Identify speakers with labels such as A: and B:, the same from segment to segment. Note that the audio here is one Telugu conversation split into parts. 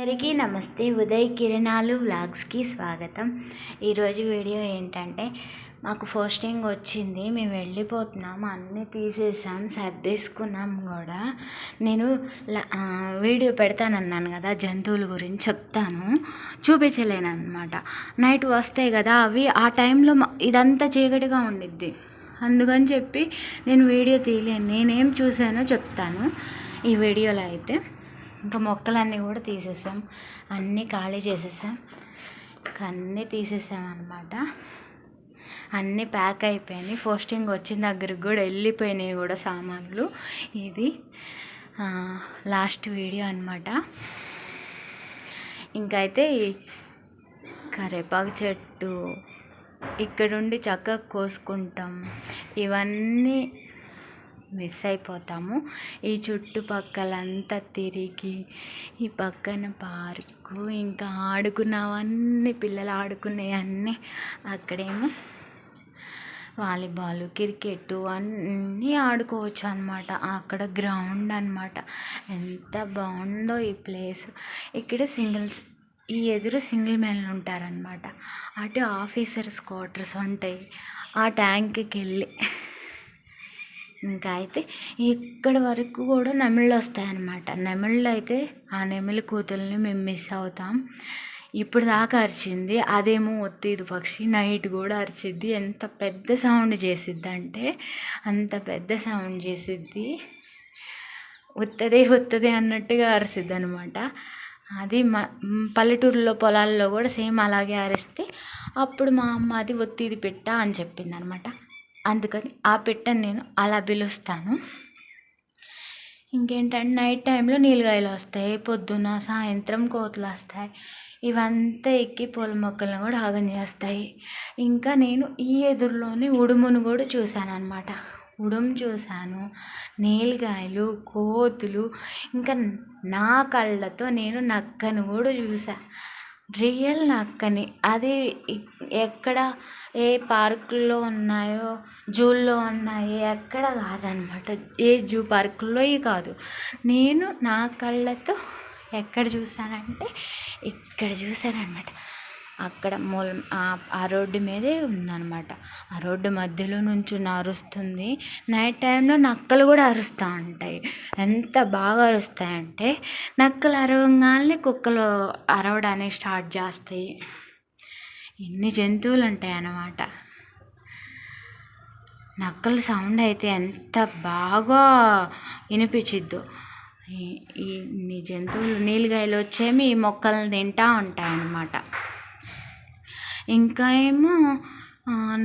A: అందరికీ నమస్తే. ఉదయ్ కిరణాలు వ్లాగ్స్కి స్వాగతం. ఈరోజు వీడియో ఏంటంటే మాకు పోస్టింగ్ వచ్చింది. మేము వెళ్ళిపోతున్నాం అన్నీ తీసేసాం సర్దేసుకున్నాం కూడా. నేను వీడియో పెడతానన్నాను కదా జంతువుల గురించి చెప్తాను. చూపించలేను అనమాట నైట్ వస్తాయి కదా అవి ఆ టైంలో ఇదంతా చీకటిగా ఉండిద్ది. అందుకని చెప్పి నేను వీడియో తీయలేను నేనేం చూసానో చెప్తాను ఈ వీడియోలో అయితే. ఇంకా మొక్కలన్నీ కూడా తీసేసాం. అన్నీ ఖాళీ చేసేసాం. ఇంకా అన్నీ తీసేసాం అనమాట అన్నీ ప్యాక్ అయిపోయినాయి. పోస్టింగ్ వచ్చిన దగ్గరికి కూడా వెళ్ళిపోయినాయి కూడా సామాన్లు. ఇది లాస్ట్ వీడియో అనమాట ఇంకైతే కరేపాకు కరివేపాకు చెట్టు ఇక్కడుండి చక్కగా కోసుకుంటాం. ఇవన్నీ మిస్ అయిపోతాము. ఈ చుట్టుపక్కలంతా తిరిగి ఈ పక్కన పార్కు ఇంకా ఆడుకున్నవన్నీ పిల్లలు ఆడుకునేవన్నీ అక్కడేమో వాలీబాల్ క్రికెట్ అన్నీ ఆడుకోవచ్చు అనమాట అక్కడ గ్రౌండ్ అనమాట ఎంత బాగుందో ఈ ప్లేస్. ఇక్కడ సింగిల్స్ ఈ ఎదురు సింగిల్ మెన్లు ఉంటారనమాట అటు ఆఫీసర్స్ క్వార్టర్స్ ఉంటాయి. ఆ ట్యాంక్కి వెళ్ళి ఇంకా అయితే ఇక్కడ వరకు కూడా నెమళ్ళు వస్తాయన్నమాట. నెమళ్ళు అయితే ఆ నెమలి కూతుల్ని మేము మిస్ అవుతాం. ఇప్పుడు దాకా అరిచింది అదేమో ఒత్తిది పక్షి నైట్ కూడా అరిచిద్ది. ఎంత పెద్ద సౌండ్ చేసిద్ది అంటే అంత పెద్ద సౌండ్ చేసిద్ది. ఉత్తదే ఉత్తదే అన్నట్టుగా అరిసిద్ది అనమాట అది మా పల్లెటూరులో పొలాల్లో కూడా సేమ్ అలాగే అరిస్తే అప్పుడు మా అమ్మ అది ఒత్తిది పెట్ట అని చెప్పింది అనమాట అందుకని ఆ పెట్టని నేను అలా పిలుస్తాను. ఇంకేంటంటే నైట్ టైంలో నీళ్ళగాయలు వస్తాయి పొద్దున సాయంత్రం కోతులు వస్తాయి ఇవంతా ఎక్కి పూల మొక్కలను కూడా ఆగం చేస్తాయి. ఇంకా నేను ఈ ఎదురులోనే ఉడుమును కూడా చూశాను అనమాట ఉడుము చూశాను నీలిగాయలు కోతులు ఇంకా నా కళ్ళతో నేను నక్కను కూడా చూసా రియల్ నక్కని అది ఎక్కడ ఏ పార్కుల్లో ఉన్నాయో జూల్లో ఉన్నాయి ఎక్కడ కాదనమాట. ఏ జూ పార్కుల్లో కాదు. నేను నా కళ్ళతో ఎక్కడ చూసానంటే ఇక్కడ చూసానమాట అక్కడ మూల ఆ- ఆ రోడ్డు మీదే ఉందన్నమాట ఆ రోడ్డు మధ్యలో నుంచి అరుస్తుంది. నైట్ టైంలో నక్కలు కూడా అరుస్తూ ఉంటాయి. ఎంత బాగా అరుస్తాయంటే నక్కలు అరవగానే కుక్కలు అరవడానికి స్టార్ట్ చేస్తాయి. ఎన్ని జంతువులు ఉంటాయి అన్నమాట నక్కల సౌండ్ అయితే ఎంత బాగా వినిపించిద్దో. ఈ ఇన్ని జంతువులు నీలగాయలు వచ్చేమి ఈ మొక్కలను తింటా ఉంటాయి అన్నమాట ఇంకా ఏమో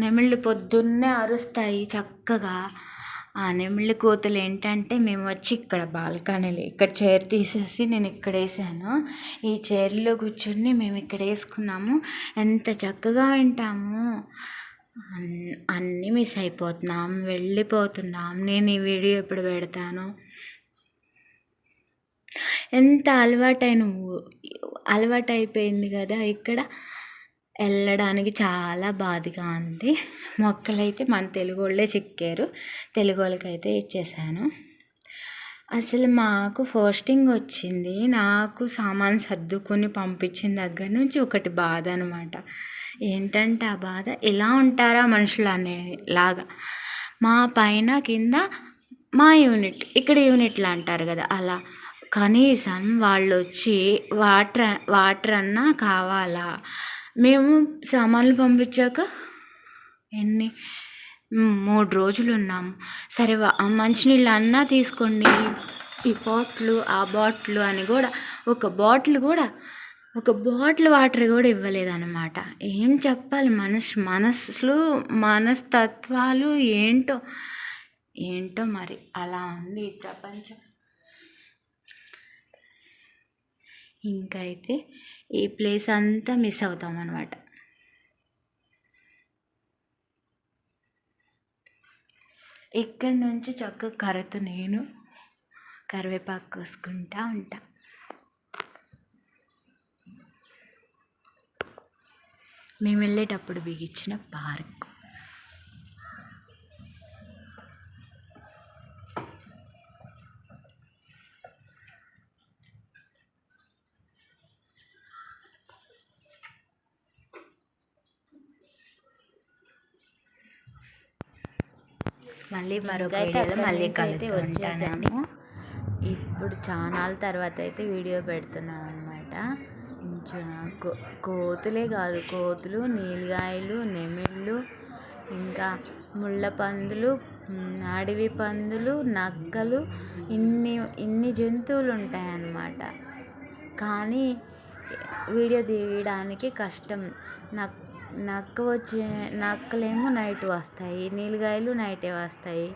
A: నెమిళ్ళు పొద్దున్నే అరుస్తాయి చక్కగా. ఆ నెమిళ్ళ కోతులు ఏంటంటే మేము వచ్చి ఇక్కడ బాల్కనీలో ఇక్కడ చైర్ తీసేసి నేను ఇక్కడ వేసాను. ఈ చైర్లో కూర్చొని మేము ఇక్కడ వేసుకున్నాము. ఎంత చక్కగా వింటాము. అన్- అన్నీ మిస్ అయిపోతున్నాం వెళ్ళిపోతున్నాం. నేను ఈ వీడియో ఎప్పుడు పెడతాను? ఎంత అలవాటైన అలవాటైపోయింది అలవాటు అయిపోయింది కదా ఇక్కడ. వెళ్ళడానికి చాలా బాధగా ఉంది. మొక్కలైతే మన తెలుగు వాళ్ళే చిక్కారు. తెలుగు వాళ్ళకైతే ఇచ్చేసాను. అసలు మాకు పోస్టింగ్ వచ్చింది. నాకు సామాన్ సర్దుకొని పంపించిన దగ్గర నుంచి ఒకటి బాధ అనమాట ఏంటంటే ఆ బాధ? ఎలా ఉంటారా మనుషులు అనేలాగా. మా పైన కింద మా యూనిట్ ఇక్కడ యూనిట్లు అంటారు కదా అలా. కనీసం వాళ్ళు వచ్చి వాటర్ వాటర్ అన్నా కావాలా? మేము సామాన్లు పంపించాక ఎన్ని? మూడు రోజులు ఉన్నాము. సరే వా- మంచినీళ్ళు అన్నా తీసుకోండి. ఈ బాటిల్ ఆ బాటిల్ అని కూడా ఒక బాటిల్ కూడా ఒక బాటిల్ వాటర్ కూడా ఇవ్వలేదన్నమాట. ఏం చెప్పాలి? మనసు మనసులు మనస్తత్వాలు ఏంటో ఏంటో మరి? అలా ఉంది ఈ ప్రపంచం. ఇంకైతే ఈ ప్లేస్ అంతా మిస్ అవుతాం అనమాట ఇక్కడి నుంచి చక్కగా కర్రతో నేను కరివేపాకు కోసుకుంటా ఉంటా. మేము వెళ్ళేటప్పుడు బిగించిన పార్క్.
B: మళ్ళీ మరొక వీడియోలో మళ్ళీ కలుస్తూ ఉంటానండి
A: ఇప్పుడు చానాల తర్వాత అయితే వీడియో పెడుతున్నాం అనమాట కో- కోతులే కాదు కోతులు నీలగాయలు నెమిళ్ళు ఇంకా ముళ్ళ పందులు అడవి పందులు నక్కలు ఇన్ని ఇన్ని జంతువులు ఉంటాయన్నమాట. కానీ వీడియో తీయడానికి కష్టం. నక్ నక్క వచ్చే నక్కలేమో నైట్ వస్తాయి నీలిగాయలు నైటే వస్తాయి.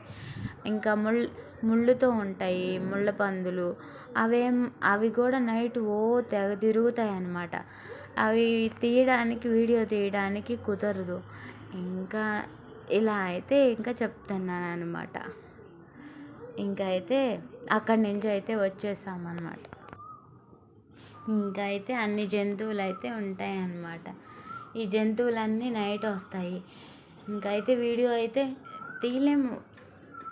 A: ఇంకా ముళ్ ముళ్ళుతో ఉంటాయి ముళ్ళ పందులు. అవేం అవి కూడా నైట్ ఓ తెగ తిరుగుతాయి అన్నమాట. అవి తీయడానికి వీడియో తీయడానికి కుదరదు. ఇంకా ఇలా అయితే ఇంకా చెప్తున్నాను అనమాట ఇంకా అయితే అక్కడి నుంచి అయితే వచ్చేసామన్నమాట ఇంకా అయితే అన్ని జంతువులు అయితే ఉంటాయన్నమాట ఈ జంతువులన్నీ నైట్ వస్తాయి. ఇంకైతే అయితే వీడియో అయితే తీయలేము.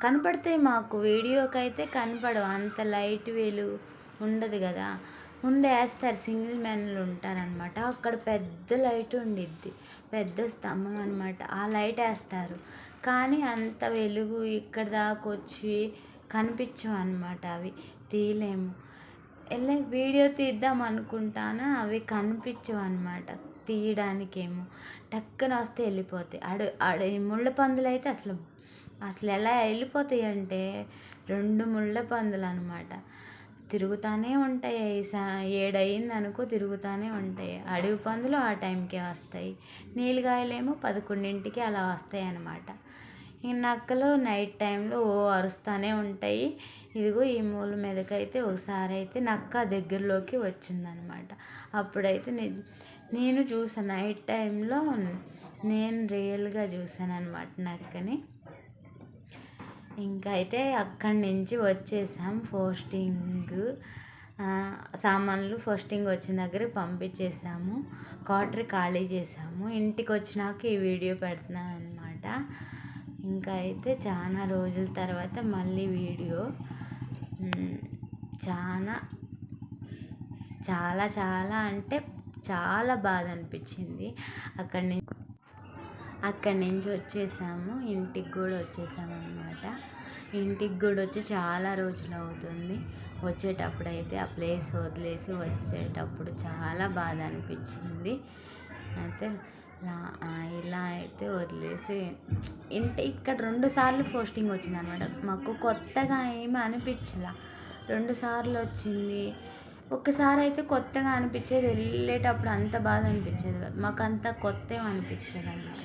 A: కనపడతాయి మాకు వీడియోకి అయితే కనపడవు. అంత లైట్ వెలుగు ఉండదు కదా. ముందు వేస్తారు. సింగిల్ మ్యాన్లు ఉంటారనమాట అక్కడ పెద్ద లైట్ ఉండిద్ది. పెద్ద స్తంభం అనమాట ఆ లైట్ వేస్తారు. కానీ అంత వెలుగు ఇక్కడ దాకా వచ్చి కనిపించవు అనమాట అవి. తీయలేము. వెళ్ళి వీడియో తీద్దాం అనుకుంటాను? అవి కనిపించవు అనమాట తీయడానికేమో టక్కున వస్తే వెళ్ళిపోతాయి. అడు ఆడ ముళ్ళ పందులు అయితే అసలు అసలు ఎలా వెళ్ళిపోతాయి అంటే రెండు ముళ్ళ పందులు అనమాట తిరుగుతూనే ఉంటాయి. సా ఏడయింది అనుకో తిరుగుతూనే ఉంటాయి. అడవి పందులు ఆ టైంకే వస్తాయి. నీలగాయలేమో పదకొండింటికి అలా వస్తాయి అన్నమాట. ఈ నక్కలు నైట్ టైంలో ఓ అరుస్తూనే ఉంటాయి. ఇదిగో ఈ మూల మీదకైతే ఒకసారి అయితే నక్క దగ్గరలోకి వచ్చిందనమాట అప్పుడైతే నే- నేను చూసాను నైట్ టైంలో నేను రియల్గా చూసాను అనమాట నక్కని. ఇంకా అయితే అక్కడి నుంచి వచ్చేసాం పోస్టింగ్. సామాన్లు పోస్టింగ్ వచ్చిన దగ్గర పంపించేసాము. క్వార్టర్ ఖాళీ చేసాము. ఇంటికి వచ్చినాక ఈ వీడియో పెడుతున్నాను అనమాట ఇంకా అయితే చాలా రోజుల తర్వాత మళ్ళీ వీడియో. చాలా చాలా చాలా అంటే చాలా బాధ అనిపించింది అక్కడి నుంచి అక్కడి నుంచి వచ్చేసాము. ఇంటికి కూడా వచ్చేసాము అనమాట ఇంటికి కూడా వచ్చి చాలా రోజులు అవుతుంది. వచ్చేటప్పుడు అయితే ఆ ప్లేస్ వదిలేసి వచ్చేటప్పుడు చాలా బాధ అనిపించింది అయితే ఇలా అయితే వదిలేసి ఇంటి ఇక్కడ రెండు సార్లు పోస్టింగ్ వచ్చింది అనమాట మాకు కొత్తగా ఏమీ అనిపించలా రెండు సార్లు వచ్చింది. ఒక్కసారి అయితే కొత్తగా అనిపించేది వెళ్ళేటప్పుడు అంత బాధ అనిపించేది కాదు. మాకు అంత కొత్త అనిపించేది అనమాట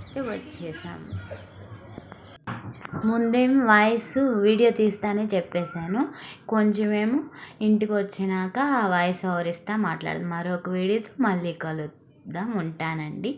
A: అయితే వచ్చేసాము. ముందేం వాయిస్ వీడియో తీస్తానే చెప్పేశాను. కొంచెమేమో ఇంటికి వచ్చినాక ఆ వాయిస్ ఓవర్ ఇస్తా మాట్లాడదాం. మరొక వీడియోతో మళ్ళీ కలుద్దాం. ఉంటానండి.